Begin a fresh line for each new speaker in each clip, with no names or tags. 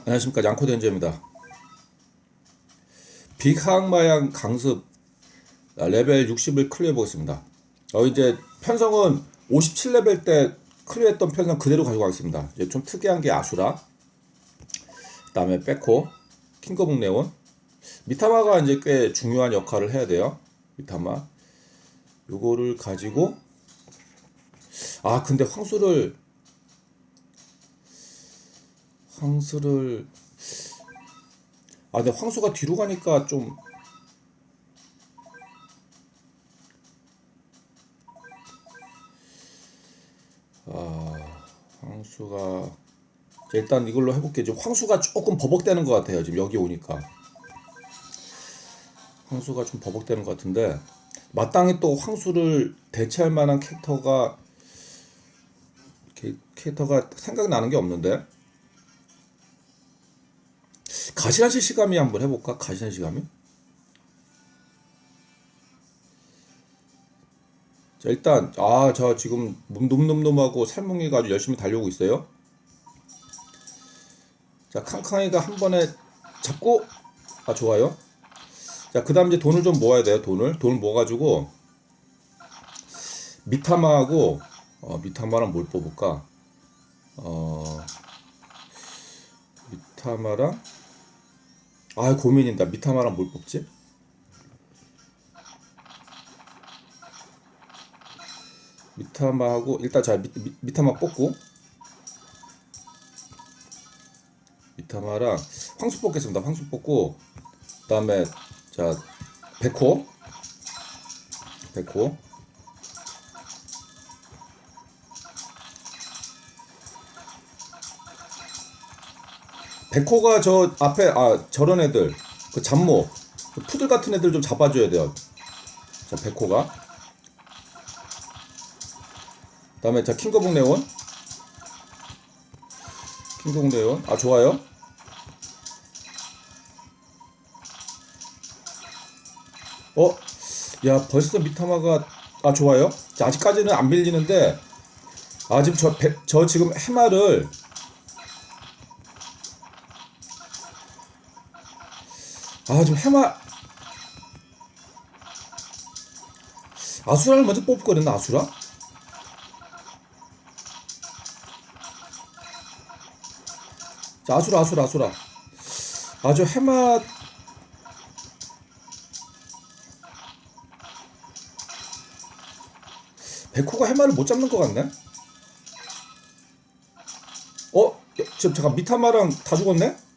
안녕하십니까 양코덴저입니다. 비항마양 강습 아, 레벨 60을 클리어해 보겠습니다. 어 이제 편성은 57레벨 때 클리어했던 편성 그대로 가지고 가겠습니다. 이제 좀 특이한 게 아수라, 그 다음에 백호, 킹거북 네온, 미타마가 이제 꽤 중요한 역할을 해야 돼요. 미타마. 요거를 가지고 아 근데 황수를 황수를 아 근데 황수가 뒤로 가니까 좀 아, 황수가 자, 일단 이걸로 해볼게요. 지금 황수가 조금 버벅대는 것 같아요. 지금 여기 오니까 황수가 좀 버벅대는 것 같은데 마땅히 또 황수를 대체할 만한 캐릭터가 캐- 캐릭터가 생각나는 게 없는데 가시란 실시감이 한번 해볼까? 가시란 실시감이? 자 일단 아 저 지금 놈놈놈하고 살뭉이가 아주 열심히 달려오고 있어요. 자 캉캉이가 한 번에 잡고 아 좋아요. 자 그다음 이제 돈을 좀 모아야 돼요. 돈을 돈을 모아가지고 미타마하고 어, 미타마랑 뭘 뽑을까? 어 미타마랑 아 고민인다. 미타마랑 뭘 뽑지? 미타마하고 일단 자 미, 미, 미 타마 뽑고 미타마랑 황수 뽑겠습니다. 황수 뽑고 그 다음에 자 백호 백호 백호가 저 앞에 아 저런 애들 그 잡모 그 푸들 같은 애들 좀 잡아줘야 돼요. 자 백호가 다음에 자 킹거북 네온 킹거북 네온 아 좋아요. 어, 야 벌써 미타마가 아 좋아요. 자 아직까지는 안 밀리는데 아 지금 저, 배, 저 지금 해마를 아 지금 해마 아수라를 먼저 뽑을 거랬나 아수라? 자 아수라 아수라 아수라 아주 해마 백호가 해마를 못 잡는 것 같네. 어? 지금 잠깐 미타마랑 다 죽었네?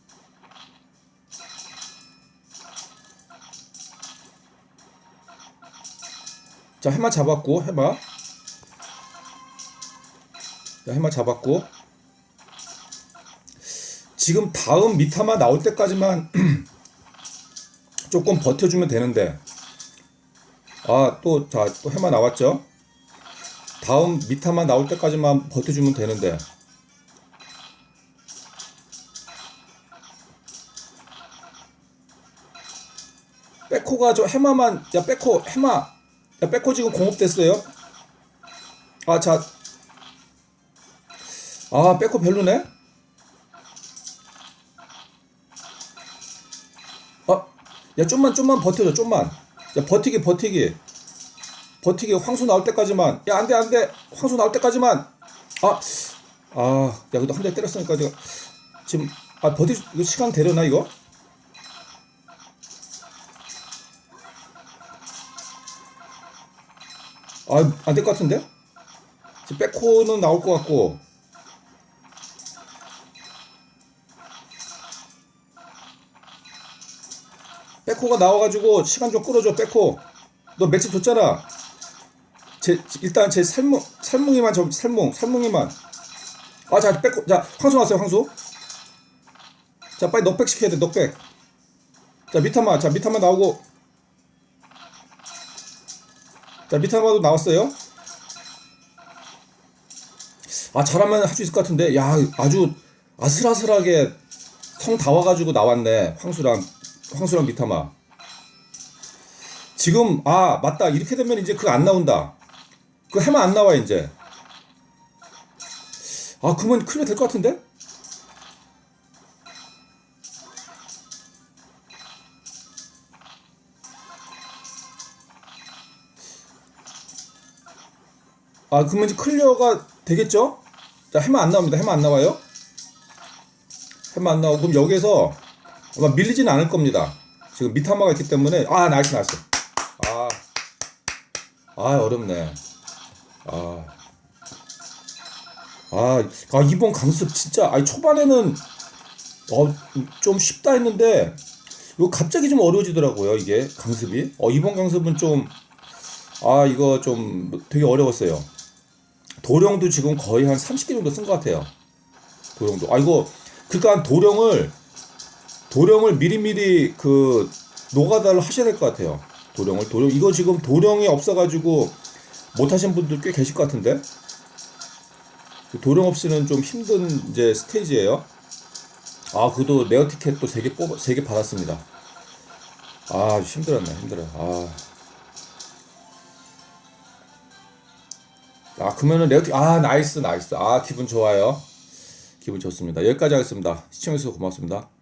자 해마 잡았고 해마. 자 해마 잡았고. 지금 다음 미타마 나올 때까지만 조금 버텨주면 되는데. 아또 자 또 해마 나왔죠? 다음 미타만 나올 때까지만 버텨주면 되는데 백호가 저 해마만 야 백호 해마 야 백호 지금 공업됐어요? 아자아 아, 백호 별로네? 아 야 좀만 좀만 버텨줘 좀만. 야 버티기 버티기. 버티기 황수 나올 때까지만. 야 안 돼 안 돼. 황수 나올 때까지만. 아 아 야 그래도 한 대 때렸으니까 내가 지금 아 버티 시간 되려나 이거 아 안 될 것 같은데 지금 백호는 나올 것 같고. 백호가 나와가지고 시간 좀 끌어줘 백호. 너 매치 줬잖아. 제 일단 제 살뭉 살뭉이만 저 살뭉 살뭉이만. 아자 뺏고 자 황수 왔어요 황수. 자 빨리 넉백 시켜야 돼 넉백. 자 미타마 자 미타마 나오고 자 미타마도 나왔어요? 아 잘하면 할 수 있을 것 같은데. 야 아주 아슬아슬하게 성 다 와가지고 나왔네. 황수랑 황수랑 미타마. 지금 아 맞다. 이렇게 되면 이제 그거 안 나온다. 그 해마 안 나와 이제. 아 그러면 클리어 될것 같은데 아 그러면 이제 클리어가 되겠죠? 자 해만 안 나옵니다. 해만 안 나와요? 해만 안 나오고 그럼 여기에서 아마 밀리지는 않을 겁니다. 지금 미타마가 있기 때문에 아 나이스 나이스. 아, 아 어렵네. 아, 아, 아 이번 강습 진짜 아니 초반에는 어 좀 쉽다 했는데 이거 갑자기 좀 어려워지더라고요 이게 강습이. 어 이번 강습은 좀 아 이거 좀 되게 어려웠어요. 도령도 지금 거의 한 30개 정도 쓴 것 같아요. 도령도. 아 이거 그러니까 도령을 도령을 미리미리 그 노가다를 하셔야 될 것 같아요. 도령을 도령 이거 지금 도령이 없어가지고 못 하신 분들 꽤 계실 것 같은데 도령 없이는 좀 힘든 이제 스테이지예요. 아 그도 네어 티켓 또세개 뽑아 세개 받았습니다. 아 힘들었네 힘들어. 아. 아 그러면은 네어 티켓 아 나이스 나이스 아 기분 좋아요. 기분 좋습니다. 여기까지 하겠습니다. 시청해주셔서 고맙습니다.